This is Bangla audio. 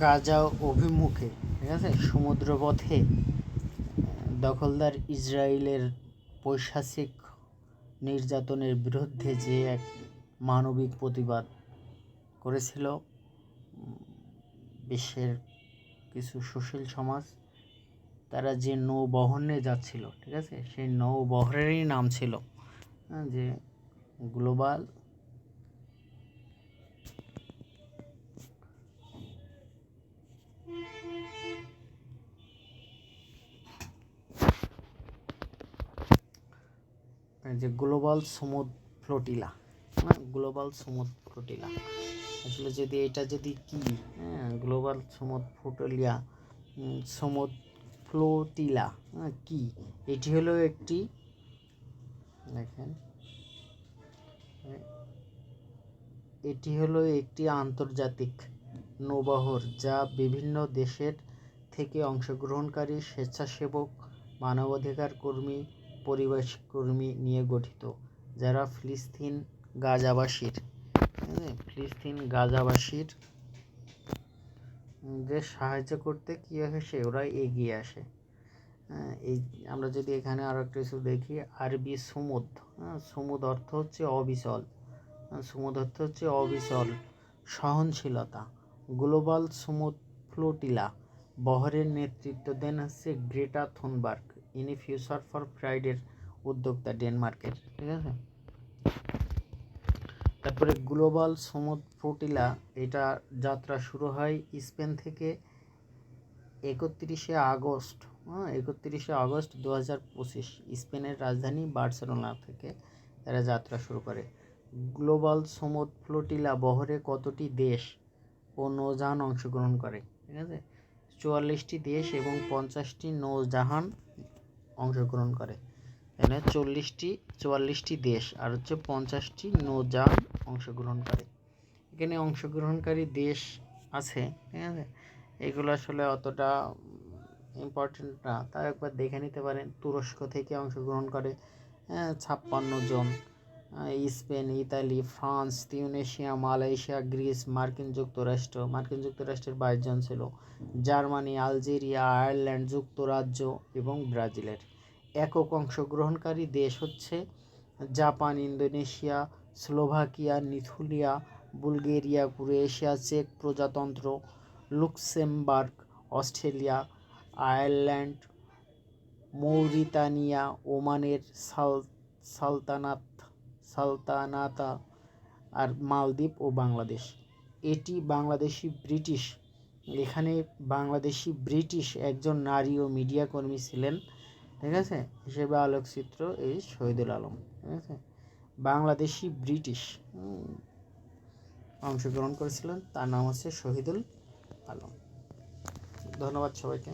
গাজা অভিমুখে ঠিক আছে সমুদ্রপথে দখলদার ইসরায়েলের পৈশাচিক নির্যাতনের বিরুদ্ধে যে এক মানবিক প্রতিবাদ করেছিল বিশ্বের কিছু সুশীল সমাজ তারা যে নৌবহনে যাচ্ছিল ঠিক আছে সেই নৌবহরেরই নাম ছিল হ্যাঁ, যে গ্লোবাল যে গ্লোবাল সমুদ ফ্লোটিলা হ্যাঁ? Global Sumud flotilla. আসলে যদি এটা যদি কি হ্যাঁ? Global Sumud flotilla Sumud flotilla হ্যাঁ কি? এটি হলো একটি, দেখেন, এটি হলো একটি আন্তর্জাতিক নৌবহর যা বিভিন্ন দেশের থেকে অংশগ্রহণকারী স্বেচ্ছাসেবক, মানবাধিকার কর্মী পরিবেশ কর্মী নিয়ে গঠিত যারা ফিলিস্তিন গাজাবাসীর ফিলিস্তিন গাজাবাসীর যে সাহায্য করতে কী আসে? ওরা এগিয়ে আসে। হ্যাঁ এই আমরা যদি এখানে আরও একটু কিছু দেখি আরবি সুমুদ হ্যাঁ সুমুদ অর্থ হচ্ছে অবিচল হ্যাঁ, সুমুদ অর্থ হচ্ছে অবিচল সহনশীলতা গ্লোবাল সুমুদ ফ্লোটিলা বহরের নেতৃত্ব দেন হচ্ছে গ্রেটা থুনবার্গ ইনি ফিউচার ফর প্রাইডের উদ্যোক্তা ডেনমার্কের, ঠিক আছে? তারপরে গ্লোবাল সমুদ্র ফ্লোটিলা, এটা যাত্রা শুরু হয় স্পেন থেকে একত্রিশে আগস্ট হ্যাঁ একত্রিশে আগস্ট দু হাজার পঁচিশ, স্পেনের রাজধানী বার্সেলোনা থেকে তারা যাত্রা শুরু করে। গ্লোবাল সমুদ্র ফ্লোটিলা বহরে কতটি দেশ ও নৌজাহান অংশগ্রহণ করে, ঠিক আছে? চুয়াল্লিশটি দেশ এবং পঞ্চাশটি নৌজাহান অংশগ্রহণ করে। এখানে চল্লিশটি চুয়াল্লিশটি দেশ আর হচ্ছে পঞ্চাশটি নৌযান অংশগ্রহণ করে। এখানে অংশগ্রহণকারী দেশ আছে ঠিক আছে? এগুলো আসলে অতটা ইম্পর্টেন্ট না। তা একবার দেখে নিতে পারেন। তুরস্ক থেকে অংশগ্রহণ করে হ্যাঁ, ছাপ্পান্ন জন। Spain, Italy, France, Tunisia, Malaysia, Greece, মার্কিন যুক্তরাষ্ট্র। মার্কিন যুক্তরাষ্ট্রের বাইশ জন ছিল। জার্মানি, আলজেরিয়া, আয়ারল্যান্ড, যুক্তরাজ্য এবং ব্রাজিলের। একক অংশগ্রহণকারী দেশ হচ্ছে জাপান, ইন্দোনেশিয়া, স্লোভাকিয়া নিথুলিয়া বুলগেরিয়া, ক্রোয়েশিয়া, চেক প্রজাতন্ত্র, লুক্সেমবার্গ, অস্ট্রেলিয়া, আয়ারল্যান্ড, মৌরিতানিয়া, ওমানের সাল, সালতানাত। সালতানাতা আর মালদ্বীপ ও বাংলাদেশ। এটি বাংলাদেশি ব্রিটিশ। এখানে বাংলাদেশি ব্রিটিশ একজন নারী ও মিডিয়া কর্মী ছিলেন, ঠিক আছে? হিসেবে আলোকচিত্র এই শহীদুল আলম, ঠিক আছে? বাংলাদেশি ব্রিটিশ অংশগ্রহণ করেছিলেন। তার নাম হচ্ছে শহীদুল আলম। ধন্যবাদ সবাইকে।